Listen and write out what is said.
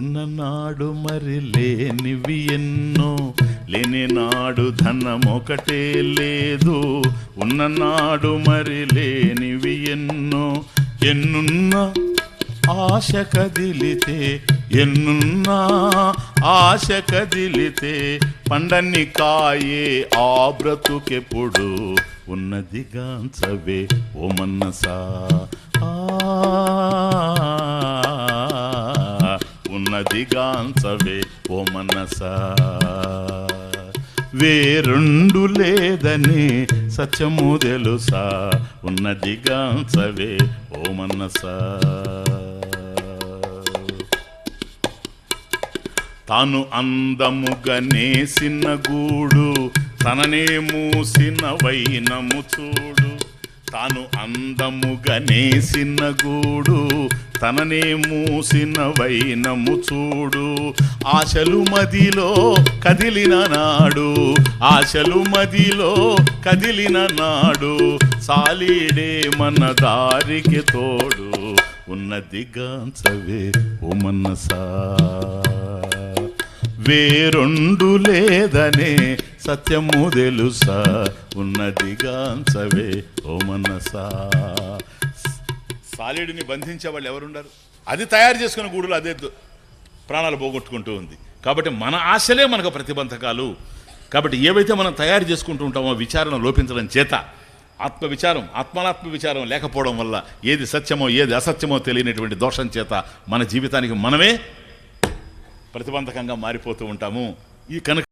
ఉన్ననాడు మరి లేనివి ఎన్నో. లేని నాడు ధనం ఒకటే లేదు. ఉన్ననాడు మరి లేనివి ఎన్నో. ఎన్నున్నా ఆశ కదిలితే ఎన్నున్నా ఆశ కదిలితే పండని కాయే ఆ బ్రతుకెప్పుడు ఉన్నది గాంచవే ఓ మన్నసా ఆ, ఉన్నది ఓ మనస. వేరుండు లేదని సత్యము తెలుసా? ఉన్నది గాంచవే ఓ మనసా. తాను అందముగా నేసిన గూడు తననే మూసిన వైనము చూడు. తాను అందముగా నేసిన గూడు తననే మూసిన వైనము చూడు. ఆశలు మదిలో కదిలిన నాడు ఆశలు మదిలో కదిలిన నాడు సాలీడే మన దారికి తోడు ఉన్నది గాంచవే ఓ మనసా. వేరొండు లేదనే సత్యము తెలుసా ఉన్నది గాంచవే ఓ మనసా. సాలీడుని బంధించే వాళ్ళు ఎవరుండరు? అది తయారు చేసుకున్న గూడులు అదే ప్రాణాలు పోగొట్టుకుంటూ ఉంది. కాబట్టి మన ఆశలే మనకు ప్రతిబంధకాలు. కాబట్టి ఏవైతే మనం తయారు చేసుకుంటూ ఉంటామో విచారణ లోపించడం చేత ఆత్మ విచారం ఆత్మనాత్మ విచారం లేకపోవడం వల్ల ఏది సత్యమో ఏది అసత్యమో తెలియనటువంటి దోషం చేత మన జీవితానికి మనమే ప్రతిబంధకంగా మారిపోతూ ఉంటాము. ఈ కనుక